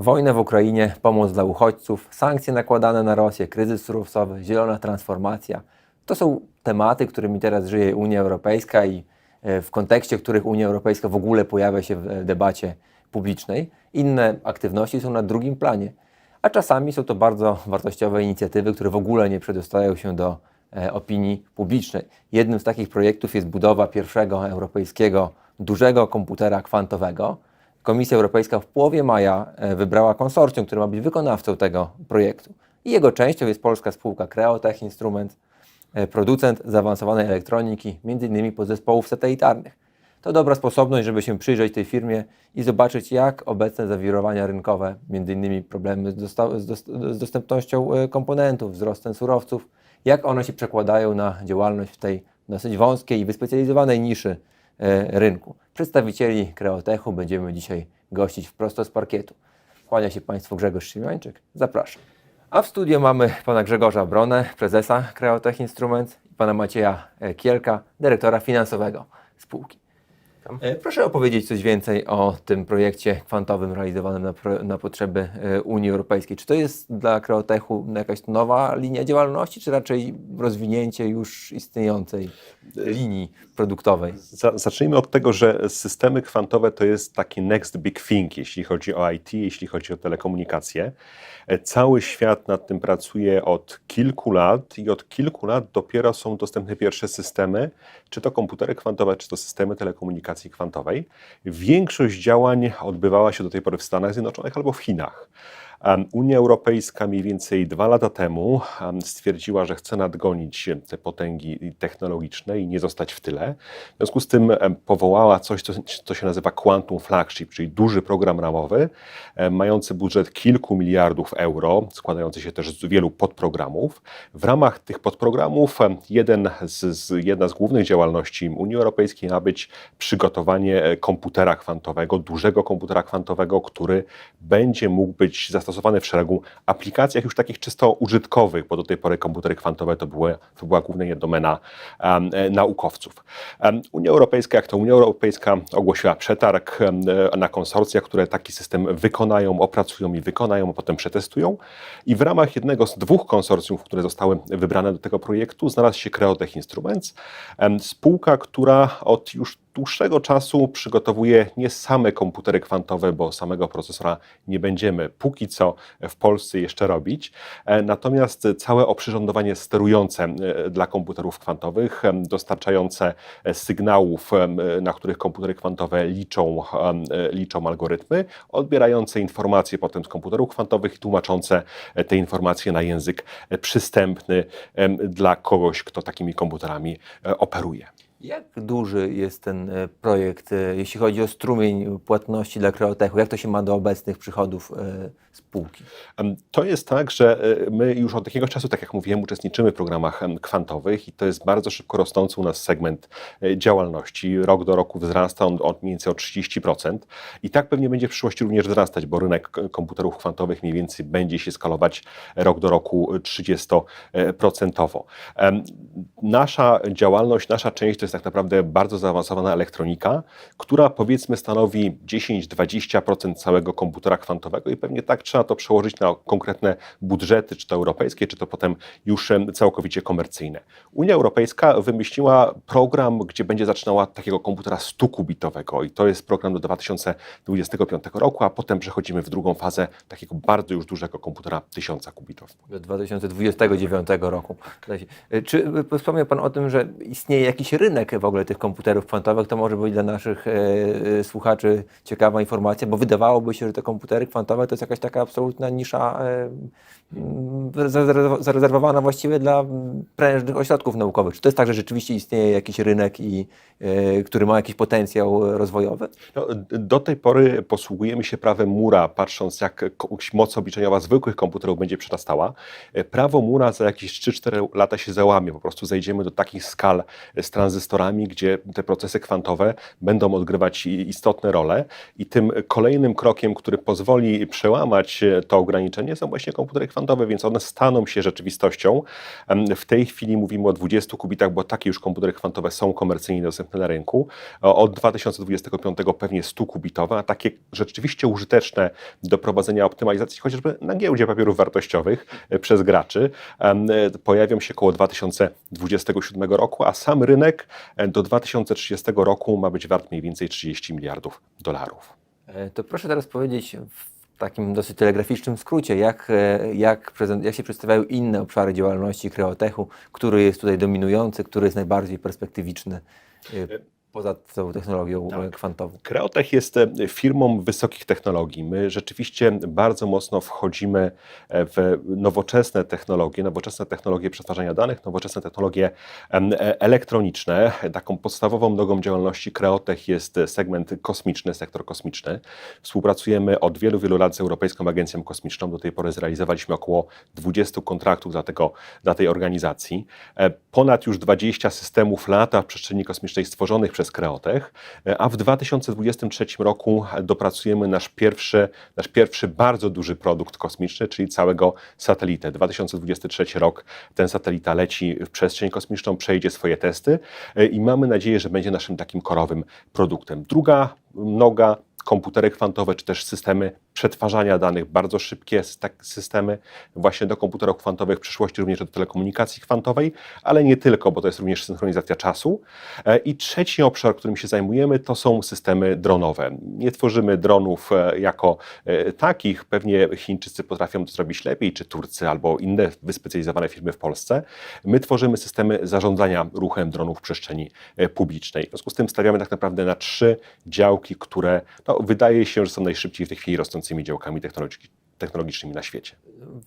Wojna w Ukrainie, pomoc dla uchodźców, sankcje nakładane na Rosję, kryzys surowcowy, zielona transformacja. To są tematy, którymi teraz żyje Unia Europejska i e, w kontekście których Unia Europejska w ogóle pojawia się w e, debacie publicznej. Inne aktywności są na drugim planie, a czasami są to bardzo wartościowe inicjatywy, które w ogóle nie przedostają się do e, opinii publicznej. Jednym z takich projektów jest budowa pierwszego europejskiego dużego komputera kwantowego. Komisja Europejska w połowie maja e, wybrała konsorcjum, które ma być wykonawcą tego projektu. I jego częścią jest polska spółka Creotech Instruments, e, producent zaawansowanej elektroniki, m.in. podzespołów satelitarnych. To dobra sposobność, żeby się przyjrzeć tej firmie i zobaczyć, jak obecne zawirowania rynkowe, m.in. problemy z, dosta- z, dos- z dostępnością e, komponentów, wzrostem surowców, jak one się przekładają na działalność w tej dosyć wąskiej i wyspecjalizowanej niszy rynku. Przedstawicieli Kreotechu będziemy dzisiaj gościć wprost z parkietu. Kłania się Państwu Grzegorz Szymiańczyk. Zapraszam. A w studio mamy pana Grzegorza Bronę, prezesa Kreotech Instruments i pana Macieja e, Kielka, dyrektora finansowego spółki. E, Proszę opowiedzieć coś więcej o tym projekcie kwantowym realizowanym na, na potrzeby e, Unii Europejskiej. Czy to jest dla Kreotechu jakaś nowa linia działalności, czy raczej rozwinięcie już istniejącej linii produktowej? Za- Zacznijmy od tego, że systemy kwantowe to jest taki next big thing, jeśli chodzi o IT, jeśli chodzi o telekomunikacje. E, Cały świat nad tym pracuje od kilku lat i od kilku lat dopiero są dostępne pierwsze systemy, czy to komputery kwantowe, czy to systemy telekomunikacji kwantowej. Większość działań odbywała się do tej pory w Stanach Zjednoczonych albo w Chinach. Unia Europejska mniej więcej dwa lata temu em, stwierdziła, że chce nadgonić te potęgi technologiczne i nie zostać w tyle. W związku z tym powołała coś, co, się nazywa Quantum Flagship, czyli duży program ramowy, mający budżet kilku miliardów euro, składający się też z wielu podprogramów. W ramach tych podprogramów jeden z, z, jedna z głównych działalności Unii Europejskiej ma być przygotowanie e, komputera kwantowego, dużego komputera kwantowego, który będzie mógł być zastosowany w szeregu aplikacjach już takich czysto użytkowych, bo do tej pory komputery kwantowe to, były, to była głównie domena e, naukowców. Em, Unia Europejska, jak to Unia Europejska ogłosiła przetarg e, na konsorcja, które taki system wykonają, opracują i wykonają, a potem przetestują. I w ramach jednego z dwóch konsorcjów, które zostały wybrane do tego projektu, znalazł się Creotech Instruments, spółka, która od już dłuższego czasu przygotowuje nie same komputery kwantowe, bo samego procesora nie będziemy póki co w Polsce jeszcze robić. E, Natomiast całe oprzyrządowanie sterujące e, dla komputerów kwantowych, em, dostarczające e, sygnałów, na których komputery kwantowe liczą, e, liczą algorytmy, odbierające informacje potem z komputerów kwantowych i tłumaczące e, te informacje na język e, przystępny dla kogoś, kto takimi komputerami e, operuje. Jak duży jest ten e, projekt, e, jeśli chodzi o strumień płatności dla Kreotechu? Jak to się ma do obecnych przychodów e, spółki? To jest tak, że my już od jakiegoś czasu, tak jak mówiłem, uczestniczymy w programach kwantowych i to jest bardzo szybko rosnący u nas segment działalności. Rok do roku wzrasta on od mniej więcej o 30% i tak pewnie będzie w przyszłości również wzrastać, bo rynek komputerów kwantowych mniej więcej będzie się skalować rok do roku 30%. Em, Nasza działalność, nasza część to jest tak naprawdę bardzo zaawansowana elektronika, która powiedzmy stanowi 10-20% całego komputera kwantowego i pewnie tak trzeba to przełożyć na konkretne budżety, czy to europejskie, czy to potem już całkowicie komercyjne. Unia Europejska wymyśliła program, gdzie będzie zaczynała takiego komputera 100-kubitowego i to jest program do 2025 roku, a potem przechodzimy w drugą fazę takiego bardzo już dużego komputera 1000 kubitów. Do 2029 roku. E, Czy e, wspomniał Pan o tym, że istnieje jakiś rynek w ogóle tych komputerów kwantowych? To może być dla naszych e, e, słuchaczy ciekawa informacja, bo wydawałoby się, że te komputery kwantowe to jest jakaś taka absolutna nisza e, mm, zarezerw- zarezerwowana właściwie dla prężnych ośrodków naukowych. Czy to jest tak, że rzeczywiście istnieje jakiś rynek, i, e, który ma jakiś potencjał rozwojowy? No, do tej pory posługujemy się prawem Mura, patrząc jak moc obliczeniowa zwykłych komputerów będzie przyrastała. E, Prawo Mura za jakieś 3-4 lata się załamie, po prostu zejdziemy do takich skal e, z tranzystorami, gdzie te procesy kwantowe będą odgrywać istotne role. I tym kolejnym krokiem, który pozwoli przełamać e, to ograniczenie, są właśnie komputery kwantowe, więc one staną się rzeczywistością. W tej chwili mówimy o 20 kubitach, bo takie już komputery kwantowe są komercyjnie dostępne na rynku. Od 2025 pewnie 100 kubitowe, a takie rzeczywiście użyteczne do prowadzenia optymalizacji chociażby na giełdzie papierów wartościowych e, przez graczy e, pojawią się około 2027 roku, a sam rynek do 2030 roku ma być wart mniej więcej 30 miliardów dolarów. E, To proszę teraz powiedzieć w takim dosyć telegraficznym skrócie, jak, e, jak, jak się przedstawiają inne obszary działalności Kreotechu, który jest tutaj dominujący, który jest najbardziej perspektywiczny e, poza tą technologią e, kwantową. Kreotech jest e, firmą wysokich technologii. My rzeczywiście bardzo mocno wchodzimy e, w nowoczesne technologie, nowoczesne technologie przetwarzania danych, nowoczesne technologie elektroniczne. Taką podstawową nogą działalności Kreotech jest segment kosmiczny, sektor kosmiczny. Współpracujemy od wielu, wielu lat z Europejską Agencją Kosmiczną. Do tej pory zrealizowaliśmy około 20 kontraktów dla, tego, dla tej organizacji. Ponad już 20 systemów lata w przestrzeni kosmicznej stworzonych przez Kreotech, e, a w 2023 roku dopracujemy nasz pierwszy, nasz pierwszy bardzo duży produkt kosmiczny, czyli całego satelitę. 2023 rok ten satelita leci w przestrzeń kosmiczną, przejdzie swoje testy e, i mamy nadzieję, że będzie naszym takim korowym produktem. Druga noga komputery kwantowe, czy też systemy przetwarzania danych, bardzo szybkie tak- systemy właśnie do komputerów kwantowych, w przyszłości również do telekomunikacji kwantowej, ale nie tylko, bo to jest również synchronizacja czasu. E, I trzeci obszar, którym się zajmujemy, to są systemy dronowe. Nie tworzymy dronów e, jako e, takich, pewnie Chińczycy potrafią to zrobić lepiej, czy Turcy, albo inne wyspecjalizowane firmy w Polsce. My tworzymy systemy zarządzania ruchem dronów w przestrzeni publicznej. W związku z tym stawiamy tak naprawdę na trzy działki, które no, wydaje się, że są najszybciej w tej chwili rosnącymi działkami technologi- technologicznymi na świecie.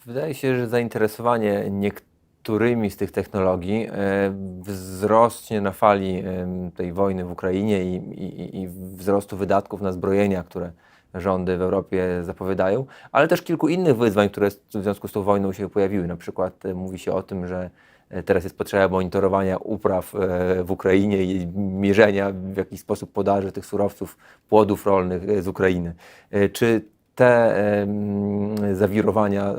Wydaje się, że zainteresowanie niektórymi z tych technologii e, wzrośnie na fali em, tej wojny w Ukrainie i, i, i wzrostu wydatków na zbrojenia, które rządy w Europie zapowiadają, ale też kilku innych wyzwań, które w związku z tą wojną się pojawiły. Na przykład e, mówi się o tym, że e, teraz jest potrzeba monitorowania upraw e, w Ukrainie i mierzenia w jakiś sposób podaży tych surowców, płodów rolnych e, z Ukrainy. E, Czy te zawirowania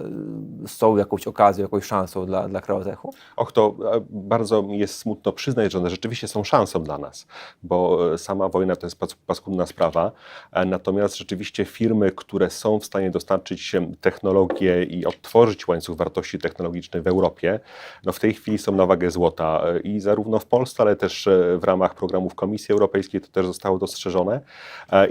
są jakąś okazją, jakąś szansą dla, dla Kreotechu? Och, to e, bardzo jest smutno przyznać, że one rzeczywiście są szansą dla nas, bo e, sama wojna to jest pas- paskudna sprawa, e, natomiast rzeczywiście firmy, które są w stanie dostarczyć em, technologię i odtworzyć łańcuch wartości technologicznej w Europie, no w tej chwili są na wagę złota. I zarówno w Polsce, ale też w ramach programów Komisji Europejskiej to też zostało dostrzeżone.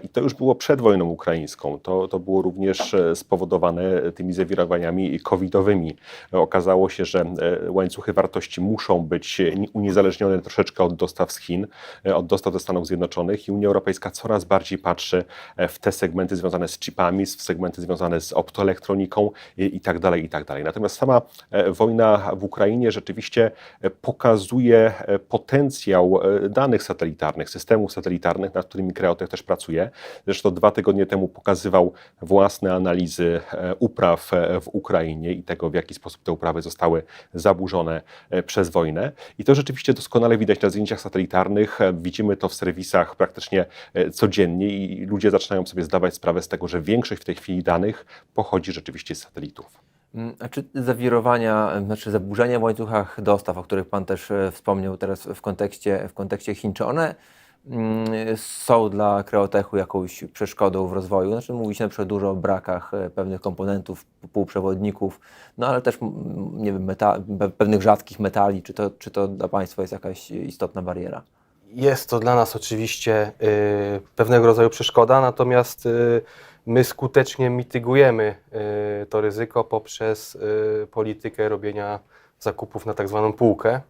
I to już było przed wojną ukraińską, to, to było również e, spowodowane tymi zawirowaniami covidowymi. Okazało się, że e, łańcuchy wartości muszą być uniezależnione troszeczkę od dostaw z Chin, e, od dostaw ze Stanów Zjednoczonych i Unia Europejska coraz bardziej patrzy w te segmenty związane z chipami, w segmenty związane z optoelektroniką i, tak dalej, i tak dalej. Natomiast sama wojna w Ukrainie rzeczywiście pokazuje potencjał danych satelitarnych, systemów satelitarnych, nad którymi Kreotech też pracuje. Zresztą dwa tygodnie temu pokazywał własne analizy e, upraw e, w Ukrainie i tego, w jaki sposób te uprawy zostały zaburzone e, przez wojnę. I to rzeczywiście doskonale widać na zdjęciach satelitarnych. Widzimy to w serwisach praktycznie codziennie i ludzie zaczynają sobie zdawać sprawę z tego, że większość w tej chwili danych pochodzi rzeczywiście z satelitów. Mm, A czy zawirowania, znaczy zaburzenia w łańcuchach dostaw, o których Pan też wspomniał teraz w kontekście, w kontekście Chin, czy one są dla Kreotechu jakąś przeszkodą w rozwoju? Znaczy mówi się na przykład dużo o brakach e, pewnych komponentów, półprzewodników, no ale też mm, nie wiem, pewnych rzadkich metali. Czy to, czy to dla Państwa jest jakaś istotna bariera? Jest to dla nas oczywiście y, pewnego rodzaju przeszkoda, natomiast y, my skutecznie mitygujemy y, to ryzyko poprzez y, politykę robienia zakupów na tak zwaną półkę.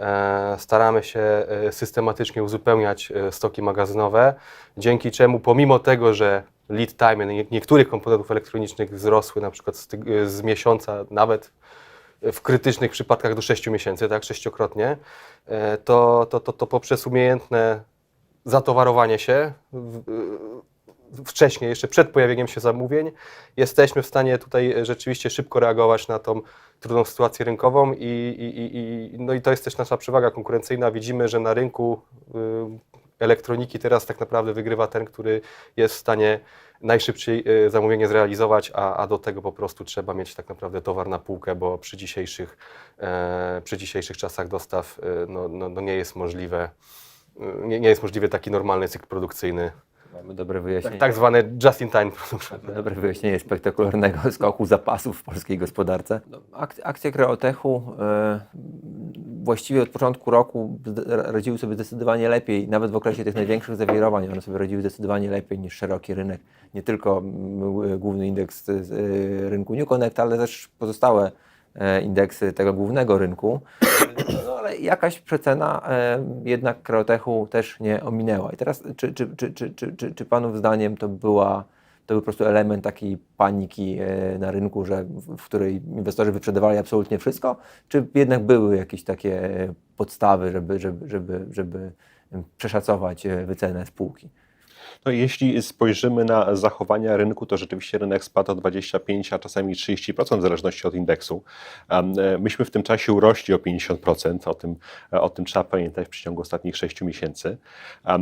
E, Staramy się e, systematycznie uzupełniać e, stoki magazynowe, dzięki czemu pomimo tego, że lead time nie- niektórych komponentów elektronicznych wzrosły na przykład z, z miesiąca nawet w krytycznych przypadkach do 6 miesięcy, tak, sześciokrotnie, to, to, to, to poprzez umiejętne zatowarowanie się wcześniej, jeszcze przed pojawieniem się zamówień, jesteśmy w stanie tutaj e, rzeczywiście szybko reagować na tą trudną sytuację rynkową i, i, i, no i to jest też nasza przewaga konkurencyjna. Widzimy, że na rynku y, elektroniki teraz tak naprawdę wygrywa ten, który jest w stanie najszybciej y, zamówienie zrealizować, a, a do tego po prostu trzeba mieć tak naprawdę towar na półkę, bo przy dzisiejszych, e, przy dzisiejszych czasach dostaw no, no, no nie jest możliwe, nie, nie jest możliwy taki normalny cykl produkcyjny, Mamy dobre tak, wyjaśnienie. tak zwany just-in-time production. Dobre wyjaśnienie spektakularnego skoku zapasów w polskiej gospodarce. No, ak- akcje Kreotechu e, właściwie od początku roku radziły sobie zdecydowanie lepiej, nawet w okresie tych największych zawirowań, one sobie radziły zdecydowanie lepiej niż szeroki rynek. Nie tylko mm, główny indeks e, rynku New Connect, ale też pozostałe e, indeksy tego głównego rynku. Ale jakaś przecena e, jednak Kreotechu też nie ominęła. I teraz, czy, czy, czy, czy, czy, czy, Panów zdaniem to była to był po prostu element takiej paniki e, na rynku, że w, której inwestorzy wyprzedawali absolutnie wszystko, czy jednak były jakieś takie e, podstawy, żeby, żeby, żeby, żeby przeszacować wycenę spółki? No, jeśli spojrzymy na zachowania rynku, to rzeczywiście rynek spadł o 25, a czasami 30% w zależności od indeksu. E, Myśmy w tym czasie urośli o 50%, o tym, e, o tym trzeba pamiętać w przeciągu ostatnich 6 miesięcy. E,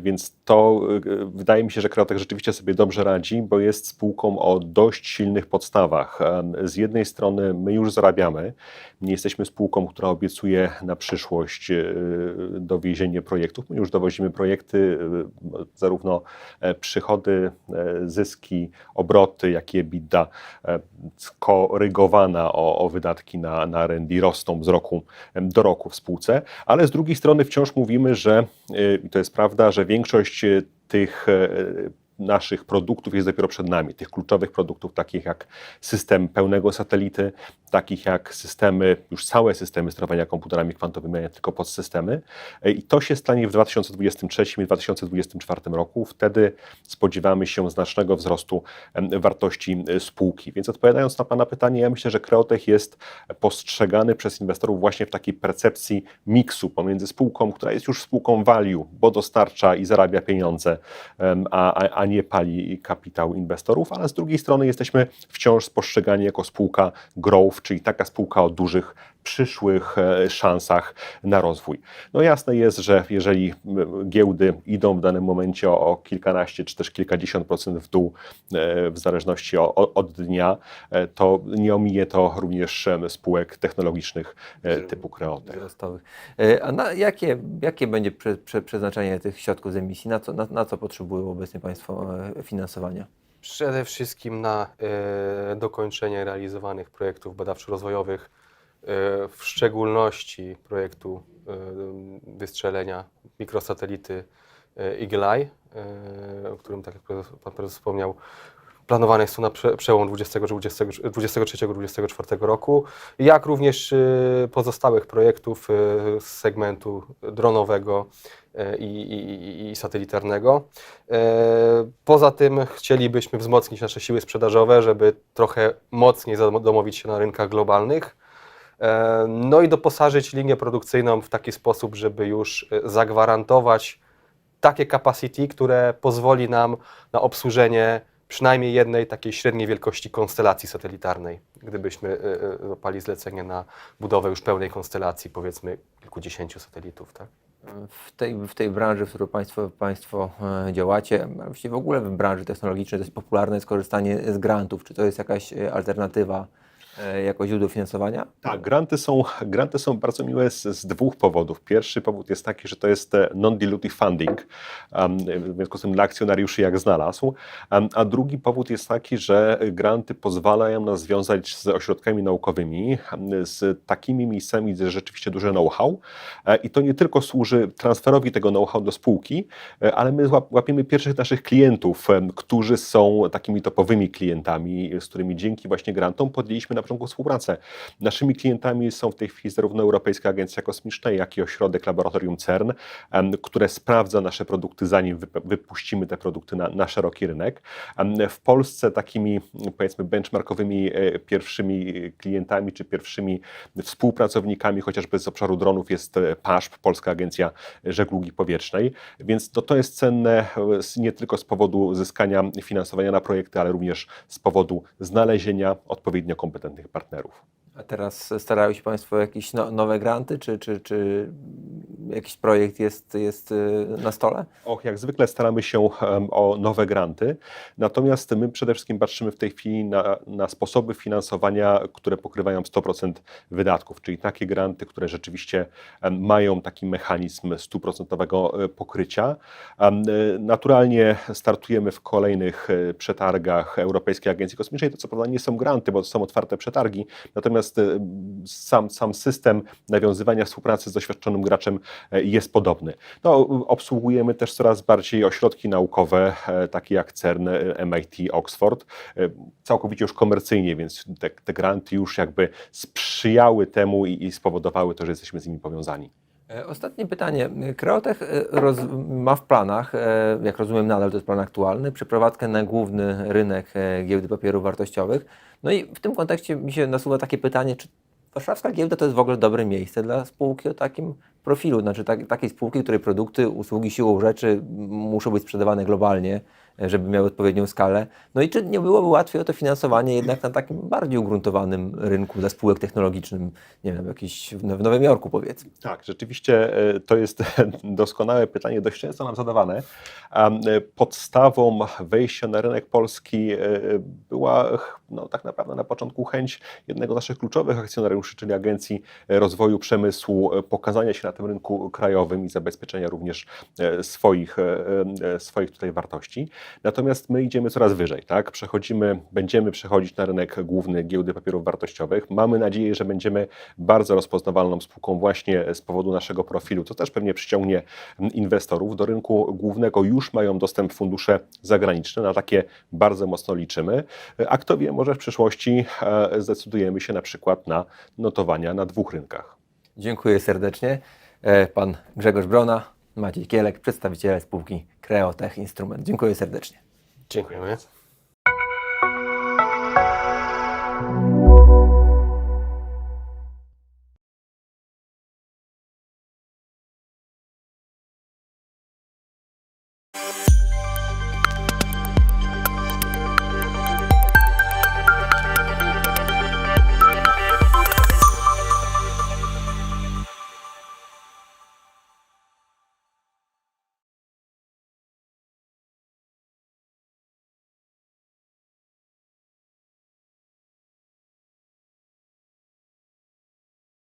Więc to wydaje mi się, że Kreotek rzeczywiście sobie dobrze radzi, bo jest spółką o dość silnych podstawach. Z jednej strony my już zarabiamy, nie jesteśmy spółką, która obiecuje na przyszłość dowiezienie projektów. My już dowozimy projekty, e, zarówno e, przychody, e, zyski, obroty, jak i EBITDA e, skorygowana o, o wydatki na, na R&D rosną z roku do roku w spółce, ale z drugiej strony wciąż mówimy, że i to jest prawda, że większość tych naszych produktów jest dopiero przed nami, tych kluczowych produktów, takich jak system pełnego satelity, takich jak systemy, już całe systemy sterowania komputerami kwantowymi, a nie tylko podsystemy. I to się stanie w 2023 i 2024 roku. Wtedy spodziewamy się znacznego wzrostu wartości e, spółki. Więc odpowiadając na Pana pytanie, ja myślę, że Kreotech jest postrzegany przez inwestorów właśnie w takiej percepcji miksu pomiędzy spółką, która jest już spółką value, bo dostarcza i zarabia pieniądze, a, a, nie pali kapitał inwestorów, ale z drugiej strony jesteśmy wciąż spostrzegani jako spółka growth, czyli taka spółka o dużych przyszłych e, szansach na rozwój. No jasne jest, że jeżeli m, giełdy idą w danym momencie o, kilkanaście czy też kilkadziesiąt procent w dół, e, w zależności od dnia, e, to nie omije to również spółek technologicznych e, typu Kreotech. E, A na jakie, jakie będzie prze, prze, przeznaczenie tych środków z emisji? Na co, na, na co potrzebują obecnie Państwo e, finansowania? Przede wszystkim na e, dokończenie realizowanych projektów badawczo-rozwojowych, e, w szczególności projektu e, wystrzelenia mikrosatelity e, Eagle Eye, e, o którym, tak jak pan prezes wspomniał, planowane jest to na prze, przełom 23-24 roku, jak również e, pozostałych projektów e, z segmentu dronowego e, i, i, i satelitarnego. E, Poza tym chcielibyśmy wzmocnić nasze siły sprzedażowe, żeby trochę mocniej zadomowić się na rynkach globalnych. E, No i doposażyć linię produkcyjną w taki sposób, żeby już e, zagwarantować takie capacity, które pozwoli nam na obsłużenie przynajmniej jednej takiej średniej wielkości konstelacji satelitarnej, gdybyśmy e, złapali zlecenie na budowę już pełnej konstelacji, powiedzmy kilkudziesięciu satelitów. Tak? W tej, w tej branży, w której Państwo, państwo działacie, właściwie w ogóle w branży technologicznej popularne jest korzystanie z grantów. Czy to jest jakaś alternatywa jako źródło finansowania? Tak, granty są, granty są bardzo miłe z, z dwóch powodów. Pierwszy powód jest taki, że to jest e, non-dilutive funding, w związku z tym dla akcjonariuszy jak znalazł. A drugi powód jest taki, że granty pozwalają nas związać z ośrodkami naukowymi, z takimi miejscami, gdzie rzeczywiście duże know-how. E, I to nie tylko służy transferowi tego know-how do spółki, e, ale my łapiemy pierwszych naszych klientów, którzy są takimi topowymi klientami, z którymi dzięki właśnie grantom podjęliśmy na początku współpracę. Naszymi klientami są w tej chwili zarówno Europejska Agencja Kosmiczna, jak i ośrodek laboratorium CERN, które sprawdza nasze produkty, zanim wyp- wypuścimy te produkty na, na szeroki rynek. W Polsce takimi, powiedzmy, benchmarkowymi e, pierwszymi klientami, czy pierwszymi współpracownikami, chociażby z obszaru dronów, jest e, PASZP, Polska Agencja Żeglugi Powietrznej. Więc to, to jest cenne e, nie tylko z powodu zyskania finansowania na projekty, ale również z powodu znalezienia odpowiednio kompetentnych partnerów. A teraz starają się Państwo o jakieś no, nowe granty, czy, czy, czy jakiś projekt jest, jest y, na stole? Och, jak zwykle staramy się o nowe granty, natomiast my przede wszystkim patrzymy w tej chwili na, na sposoby finansowania, które pokrywają 100% wydatków, czyli takie granty, które rzeczywiście mają taki mechanizm stuprocentowego e, pokrycia. E, Naturalnie startujemy w kolejnych e, przetargach Europejskiej Agencji Kosmicznej. To co prawda nie są granty, bo to są otwarte przetargi, natomiast sam, sam system nawiązywania współpracy z doświadczonym graczem jest podobny. No, obsługujemy też coraz bardziej ośrodki naukowe, e, takie jak CERN, e, MIT, Oxford, e, całkowicie już komercyjnie, więc te, te granty już jakby sprzyjały temu i, i spowodowały to, że jesteśmy z nimi powiązani. E, Ostatnie pytanie. Kreotech e, ma w planach, e, jak rozumiem nadal to jest plan aktualny, przeprowadzkę na główny rynek e, giełdy papierów wartościowych. No i w tym kontekście mi się nasuwa takie pytanie, czy warszawska giełda to jest w ogóle dobre miejsce dla spółki o takim profilu, znaczy tak, takiej spółki, której produkty, usługi siłą rzeczy muszą być sprzedawane globalnie, e, żeby miały odpowiednią skalę. No i czy nie byłoby łatwiej o to finansowanie jednak na takim bardziej ugruntowanym rynku dla spółek technologicznym, nie wiem, jakiś w Nowym Jorku powiedzmy? Tak, rzeczywiście e, to jest doskonałe pytanie, dość często nam zadawane. E, Podstawą wejścia na rynek polski była no, tak naprawdę na początku chęć jednego z naszych kluczowych akcjonariuszy, czyli Agencji Rozwoju Przemysłu, e, pokazania się na tym rynku krajowym i zabezpieczenia również e, swoich, e, swoich tutaj wartości. Natomiast my idziemy coraz wyżej, tak? Przechodzimy, będziemy przechodzić na rynek główny giełdy papierów wartościowych. Mamy nadzieję, że będziemy bardzo rozpoznawalną spółką właśnie z powodu naszego profilu, co też pewnie przyciągnie inwestorów. Do rynku głównego już mają dostęp fundusze zagraniczne, na takie bardzo mocno liczymy. A kto wie, może w przyszłości e, zdecydujemy się na przykład na notowania na dwóch rynkach. Dziękuję serdecznie. E, Pan Grzegorz Brona, Maciej Kielek, przedstawiciele spółki Kreotech Instrument. Dziękuję serdecznie. Dziękujemy.